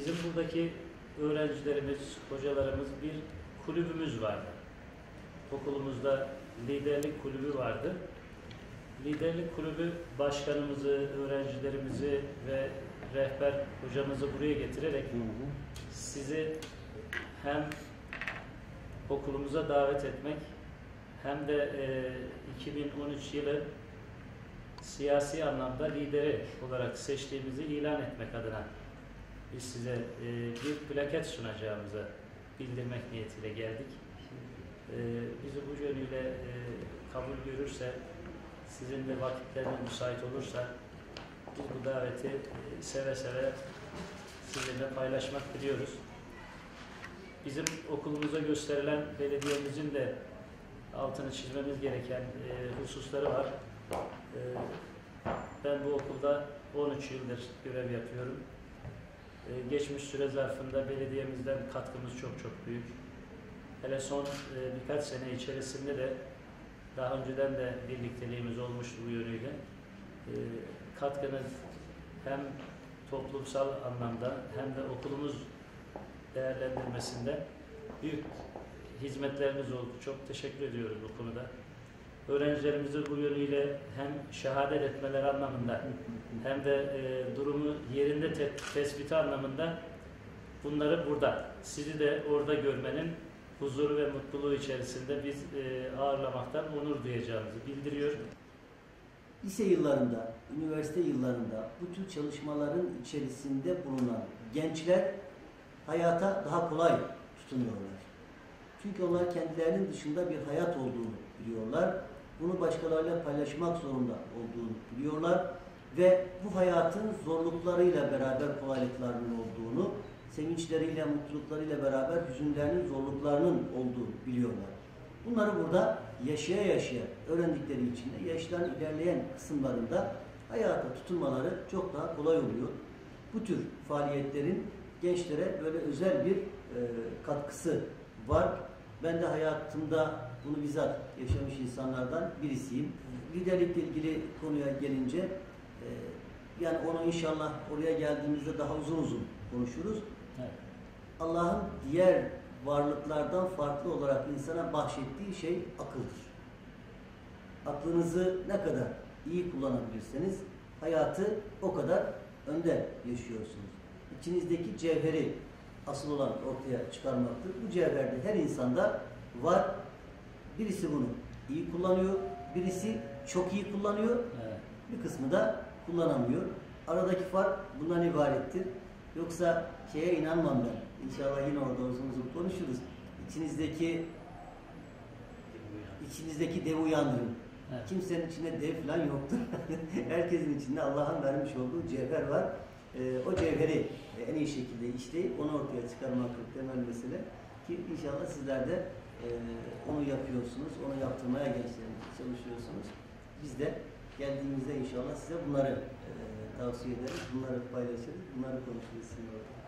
Bizim buradaki öğrencilerimiz, hocalarımız bir kulübümüz vardı. Okulumuzda liderlik kulübü vardı. Liderlik kulübü başkanımızı, öğrencilerimizi ve rehber hocamızı buraya getirerek sizi hem okulumuza davet etmek hem de e, 2013 yılı siyasi anlamda lideri olarak seçtiğimizi ilan etmek adına biz size e, bir plaket sunacağımızı bildirmek niyetiyle geldik. E, bizi bu yönüyle e, kabul görürse, sizin de vakitleriniz müsait olursa biz bu daveti e, seve seve sizinle paylaşmak diliyoruz. Bizim okulumuza gösterilen belediyemizin de altını çizmemiz gereken e, hususları var. E, ben bu okulda 13 yıldır görev yapıyorum. E, geçmiş süre zarfında belediyemizden katkımız çok çok büyük. Hele son e, birkaç sene içerisinde de daha önceden de birlikteliğimiz olmuştu bu yönüyle. E, katkınız hem toplumsal anlamda hem de okulumuz değerlendirmesinde büyük hizmetleriniz oldu. Çok teşekkür ediyoruz bu konuda. Öğrencilerimizi bu yönüyle hem şehadet etmeleri anlamında hem de e, durumu yerinde te- tespiti anlamında bunları burada, sizi de orada görmenin huzuru ve mutluluğu içerisinde biz e, ağırlamaktan onur duyacağımızı bildiriyor. Lise yıllarında, üniversite yıllarında bu tür çalışmaların içerisinde bulunan gençler hayata daha kolay tutunuyorlar. Çünkü onlar kendilerinin dışında bir hayat olduğunu biliyorlar. Bunu başkalarıyla paylaşmak zorunda olduğunu biliyorlar. Ve bu hayatın zorluklarıyla beraber kolaylıklarının olduğunu, sevinçleriyle, mutluluklarıyla beraber hüzünlerinin, zorluklarının olduğunu biliyorlar. Bunları burada yaşaya yaşaya öğrendikleri için de yaşların ilerleyen kısımlarında hayata tutunmaları çok daha kolay oluyor. Bu tür faaliyetlerin gençlere böyle özel bir katkısı var. Ben de hayatımda bunu bizzat yaşamış insanlardan birisiyim. Liderlikle ilgili konuya gelince e, yani onu inşallah oraya geldiğimizde daha uzun uzun konuşuruz. Evet. Allah'ın diğer varlıklardan farklı olarak insana bahşettiği şey akıldır. Aklınızı ne kadar iyi kullanabilirseniz hayatı o kadar önde yaşıyorsunuz. İçinizdeki cevheri asıl olan ortaya çıkarmaktır. Bu cevher de her insanda var. Birisi bunu iyi kullanıyor, birisi çok iyi kullanıyor, Evet. bir kısmı da kullanamıyor. Aradaki fark bundan ibarettir. Yoksa şeye inanmam ben. İnşallah yine orada uzun uzun konuşuruz. İçinizdeki içinizdeki dev uyandırın. Evet. Kimsenin içinde dev falan yoktur. Herkesin içinde Allah'ın vermiş olduğu cevher var. Ee, o cevheri e, en iyi şekilde işleyip onu ortaya çıkarmak temel mesele. Ki inşallah sizler de e, onu yapıyorsunuz, onu yaptırmaya gençlerimize çalışıyorsunuz. Biz de geldiğimizde inşallah size bunları e, tavsiye ederiz, bunları paylaşırız, bunları konuşuruz sizinle.